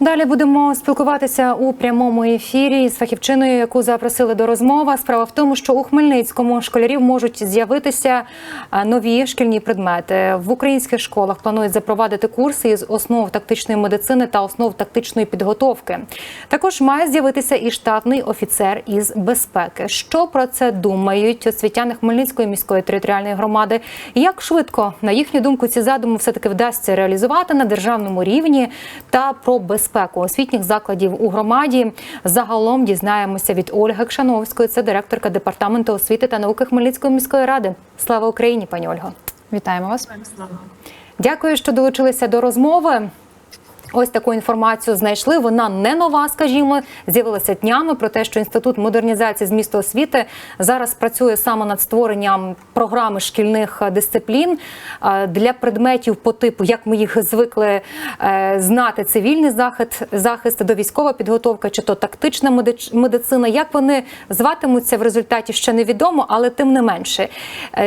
Далі будемо спілкуватися у прямому ефірі з фахівчиною, яку запросили до розмови. Справа в тому, що у Хмельницькому школярів можуть з'явитися нові шкільні предмети. В українських школах планують запровадити курси із основ тактичної медицини та основ тактичної підготовки. Також має з'явитися і штатний офіцер із безпеки. Що про це думають освітяни Хмельницької міської територіальної громади? Як швидко, на їхню думку, ці задуми все таки вдасться реалізувати на державному рівні та про безпеку освітніх закладів у громаді. Загалом дізнаємося від Ольги Кшановської, це директорка департаменту освіти та науки Хмельницької міської ради. Слава Україні, пані Ольго! Вітаємо вас. Дякую, що долучилися до розмови. Ось таку інформацію знайшли. Вона не нова, скажімо, з'явилася днями про те, що інститут модернізації змісту освіти зараз працює саме над створенням програми шкільних е, дисциплін е, для предметів по типу, як ми їх звикли е, знати, цивільний захист, захист до військова підготовка, чи то тактична медицина. Як вони зватимуться в результаті, ще невідомо, але тим не менше.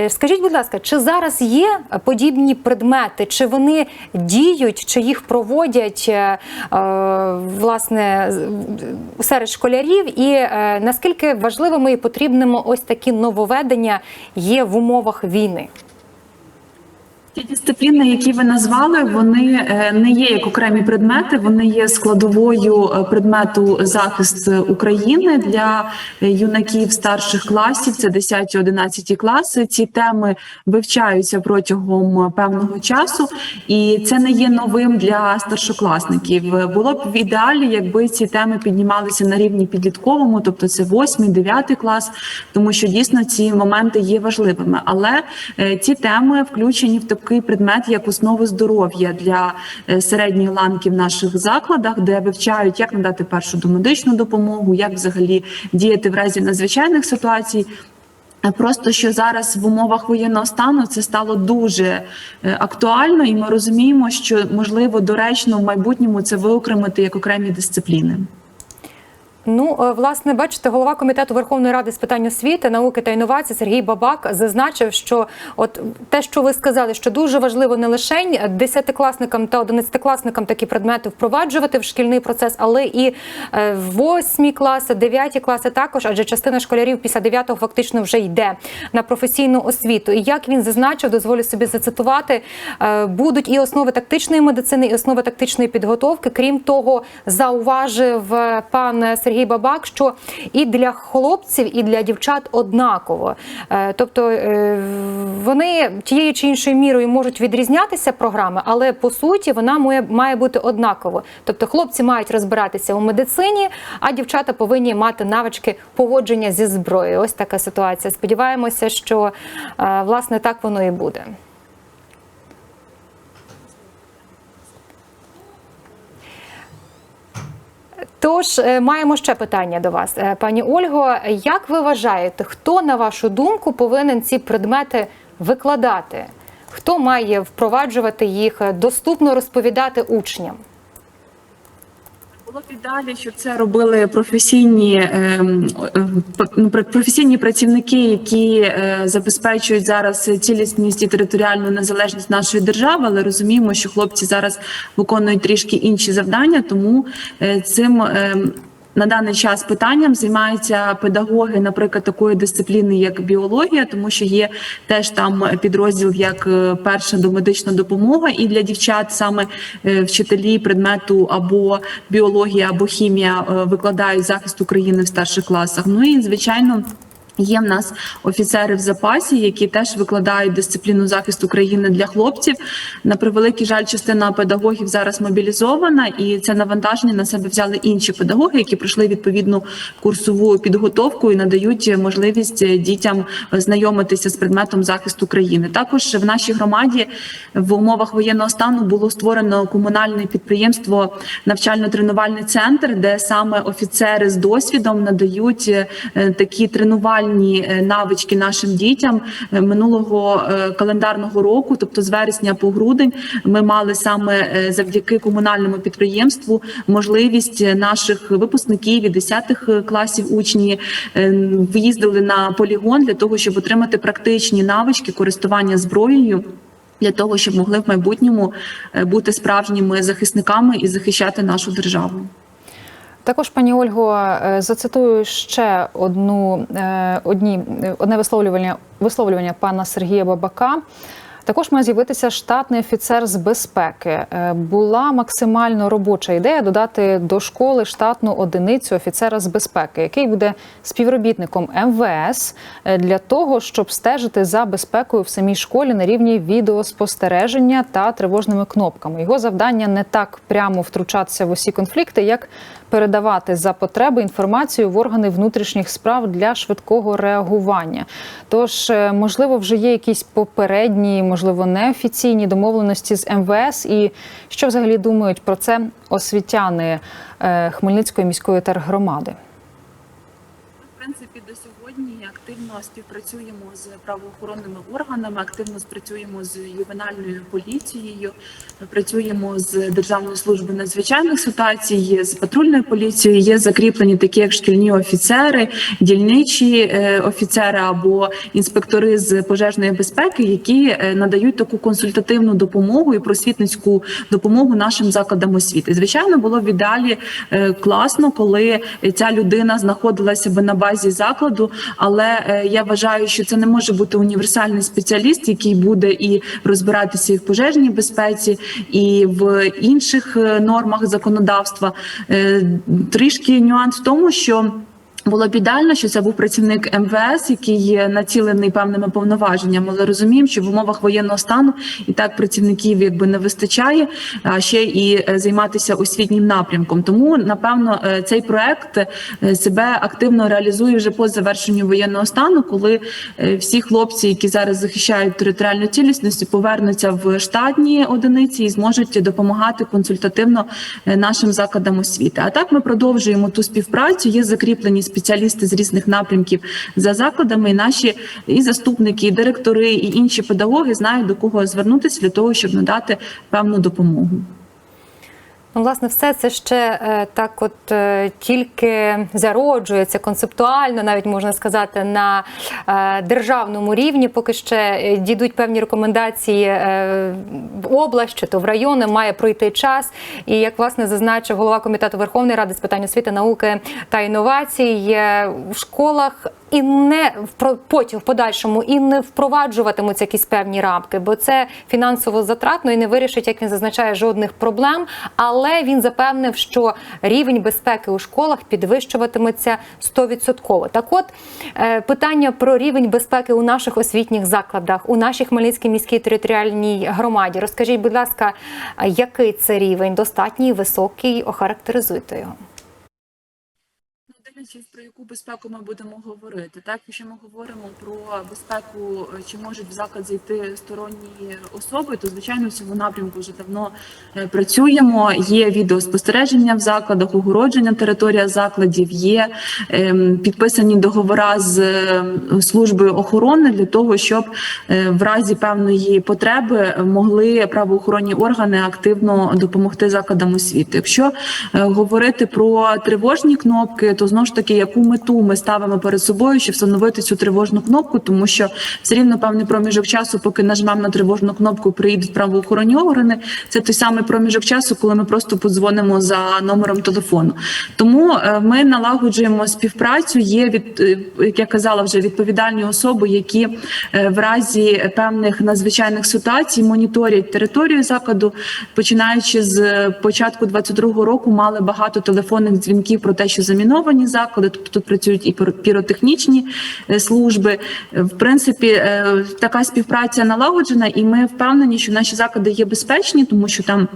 Скажіть, будь ласка, чи зараз є подібні предмети, чи вони діють, чи їх проводять е, е, власне серед школярів, і е, наскільки важливими і потрібними ось такі нововведення є в умовах війни? Ті дисципліни, які ви назвали, вони е, не є як окремі предмети, вони є складовою е, предмету захист України для юнаків старших класів. Це 10-11 класи. Ці теми вивчаються протягом певного часу, і це не є новим для старшокласників. Було б в ідеалі, якби ці теми піднімалися на рівні підлітковому, тобто це 8-9 клас, тому що дійсно ці моменти є важливими. Але е, ці теми включені в такий предмет, як основи здоров'я для е, середньої ланки в наших закладах, де вивчають, як надати першу домедичну допомогу, як взагалі діяти в разі надзвичайних ситуацій. Е, Просто що зараз в умовах воєнного стану це стало дуже е, актуально, і ми розуміємо, що можливо доречно в майбутньому це виокремити як окремі дисципліни. Ну, е, власне, бачите, голова комітету Верховної Ради з питань освіти, науки та інновацій Сергій Бабак зазначив, що от те, що ви сказали, що дуже важливо не лише десятикласникам та одинадцятикласникам такі предмети впроваджувати в шкільний процес, але і е, восьмі класи, дев'яті класи також, адже частина школярів після дев'ятого фактично вже йде на професійну освіту. І як він зазначив, дозволю собі зацитувати, е, будуть і основи тактичної медицини, і основи тактичної підготовки. Крім того, зауважив пан Сергій Бабак, що і для хлопців, і для дівчат однаково. Е, Тобто е, вони тією чи іншою мірою можуть відрізнятися програми, але по суті вона має, має бути однаково. Тобто хлопці мають розбиратися у медицині, а дівчата повинні мати навички поводження зі зброєю. Ось така ситуація. Сподіваємося, що е, власне так воно і буде. Тож е, маємо ще питання до вас, Е, пані Ольго. Як ви вважаєте, хто на вашу думку повинен ці предмети викладати? Хто має впроваджувати їх, е, доступно розповідати учням? Було б ідеалі, щоб це робили професійні ем, е, пр- професійні працівники, які е, забезпечують зараз цілісність і територіальну незалежність нашої держави. Але розуміємо, що хлопці зараз виконують трішки інші завдання, тому е, цим. На даний час питанням займаються педагоги, наприклад, такої дисципліни, як біологія, тому що є теж там підрозділ як е, перша домедична допомога, і для дівчат саме е, вчителі предмету або біологія, або хімія е, викладають захист України в старших класах. Ну і звичайно. Є в нас офіцери в запасі, які теж викладають дисципліну захисту країни для хлопців. На превеликий жаль, частина педагогів зараз мобілізована, і це навантаження на себе взяли інші педагоги, які пройшли відповідну курсову підготовку і надають можливість дітям знайомитися з предметом захисту країни. Також в нашій громаді в умовах воєнного стану було створено комунальне підприємство навчально-тренувальний центр, де саме офіцери з досвідом надають е, такі тренувальні е, навички нашим дітям Е, минулого е, календарного року, тобто з вересня по грудень, ми мали саме завдяки комунальному підприємству можливість наших випускників і 10 класів учні виїздили на полігон для того, щоб отримати практичні навички користування зброєю. Для того щоб могли в майбутньому бути справжніми захисниками і захищати нашу державу. Також, пані Ольго, е, зацитую ще одну е, одні одне висловлювання висловлювання пана Сергія Бабака. Також має з'явитися штатний офіцер з безпеки. Е, Була максимально робоча ідея додати до школи штатну одиницю офіцера з безпеки, який буде співробітником МВС для того, щоб стежити за безпекою в самій школі на рівні відеоспостереження та тривожними кнопками. Його завдання не так прямо втручатися в усі конфлікти, як передавати за потреби інформацію в органи внутрішніх справ для швидкого реагування. Тож, е, можливо, вже є якісь попередні, можливо, неофіційні домовленості з МВС. І що взагалі думають про це освітяни е, Хмельницької міської тергромади? В принципі, до сьогодні активно співпрацюємо з правоохоронними органами, активно спрацюємо з ювенальною поліцією, працюємо з Державною службою надзвичайних ситуацій, з патрульною поліцією. Є закріплені такі, як шкільні офіцери, дільничі е, офіцери або інспектори з пожежної безпеки, які е, надають таку консультативну допомогу і просвітницьку допомогу нашим закладам освіти. Звичайно, було в ідеалі е, класно, коли ця людина знаходилася би на базі закладу, але е, я вважаю, що це не може бути універсальний спеціаліст, який буде і розбиратися і в пожежній безпеці, і в інших е, нормах законодавства. Е, Трішки нюанс в тому, що. Було б ідеально, що це був працівник МВС, який є націлений певними повноваженнями. Але розуміємо, що в умовах воєнного стану і так працівників якби не вистачає, а ще і е, займатися освітнім напрямком. Тому напевно е, цей проект е, себе активно реалізує вже по завершенню воєнного стану, коли всі хлопці, які зараз захищають територіальну цілісність, повернуться в штатні одиниці і зможуть допомагати консультативно нашим закладам освіти. А так ми продовжуємо ту співпрацю. Є закріплені спеціалісти з різних напрямків за закладами. І наші і заступники, і директори, і інші педагоги знають до кого звернутися для того, щоб надати певну допомогу. Ну, власне, все це ще е, так, от е, тільки зароджується концептуально, навіть можна сказати, на е, державному рівні. Поки ще дійдуть певні рекомендації в область чи то в райони, має пройти час. І як власне зазначив голова комітету Верховної Ради з питань освіти, науки та інновацій в школах. І не потім в подальшому і не впроваджуватимуться якісь певні рамки, бо це фінансово затратно і не вирішить, як він зазначає, жодних проблем. Але він запевнив, що рівень безпеки у школах підвищуватиметься 100%. Так, от е, питання про рівень безпеки у наших освітніх закладах, у нашій Хмельницькій міській територіальній громаді. Розкажіть, будь ласка, який це рівень? Достатній, високий? Охарактеризуйте його. Дивлячись, про яку безпеку ми будемо говорити. Так, якщо ми говоримо про безпеку, чи можуть в заклад зайти сторонні особи, то звичайно в цьому напрямку вже давно е, працюємо. Є відеоспостереження в закладах, огородження територія закладів, є ем, підписані договори з е, службою охорони для того, щоб е, в разі певної потреби могли правоохоронні органи активно допомогти закладам освіти. Якщо говорити про тривожні кнопки, то знову ж таки, яку мету ми ставимо перед собою, щоб встановити цю тривожну кнопку, тому що все рівно певний проміжок часу, поки нажмемо на тривожну кнопку, приїдуть правоохоронні органи. Це той самий проміжок часу, коли ми просто подзвонимо за номером телефону. Тому е, ми налагоджуємо співпрацю. Є від е, як я казала, вже відповідальні особи, які е, в разі певних надзвичайних ситуацій моніторять територію закладу, починаючи з початку 22-го року, мали багато телефонних дзвінків про те, що заміновані заклади. Тобто тут працюють і піротехнічні е, служби. Е, В принципі, е, така співпраця налагоджена, і ми впевнені, що наші заклади є безпечні, тому що там.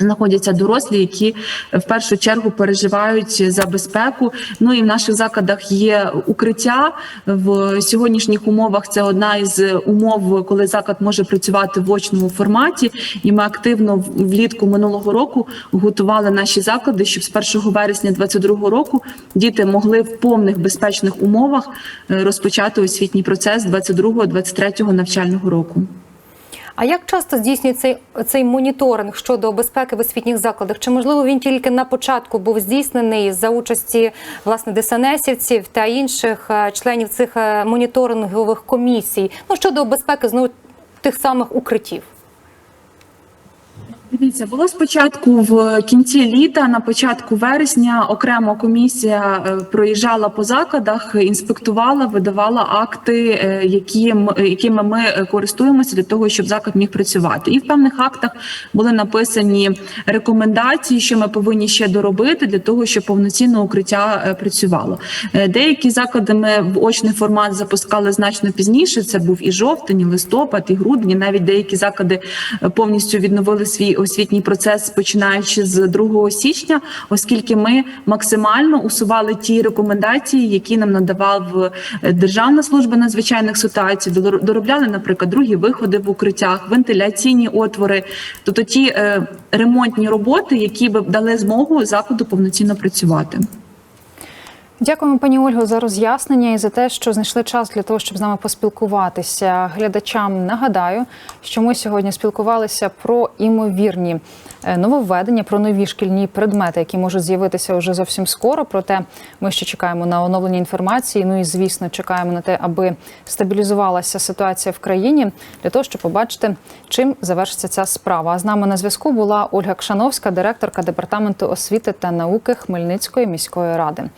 Знаходяться дорослі, які в першу чергу переживають за безпеку. Ну і в наших закладах є укриття в сьогоднішніх умовах. Це одна із умов, коли заклад може працювати в очному форматі. І ми активно влітку минулого року готували наші заклади, щоб з 1 вересня 2022 року діти могли в повних безпечних умовах е, розпочати освітній процес 22-23 навчального року. А як часто здійснюється цей, цей моніторинг щодо безпеки в освітніх закладах? Чи можливо він тільки на початку був здійснений за участі власне ДСНСівців та інших е, членів цих е, моніторингових комісій? Ну щодо безпеки знову тих самих укриттів? Дивіться, було спочатку в кінці літа, на початку вересня окремо комісія е, проїжджала по закладах, інспектувала, видавала акти, е, які якими ми е, користуємося для того, щоб заклад міг працювати. І в певних актах були написані рекомендації, що ми повинні ще доробити для того, щоб повноцінно укриття працювало. Деякі заклади ми в очний формат запускали значно пізніше. Це був і жовтень, і листопад, і грудень. Навіть деякі заклади повністю відновили свій освітній процес, починаючи з 2 січня, оскільки ми максимально усували ті рекомендації, які нам надавав е, Державна служба надзвичайних ситуацій. Дор- Доробляли, наприклад, другі виходи в укриттях, вентиляційні отвори, тобто ті е, ремонтні роботи, які би дали змогу закладу повноцінно працювати. Дякуємо, пані Ольго, за роз'яснення і за те, що знайшли час для того, щоб з нами поспілкуватися. Глядачам нагадаю, що ми сьогодні спілкувалися про імовірні е, нововведення, про нові шкільні предмети, які можуть з'явитися вже зовсім скоро. Проте ми ще чекаємо на оновлення інформації. Ну і звісно, чекаємо на те, аби стабілізувалася ситуація в країні для того, щоб побачити, чим завершиться ця справа. А з нами на зв'язку була Ольга Кшановська, директорка департаменту освіти та науки Хмельницької міської ради.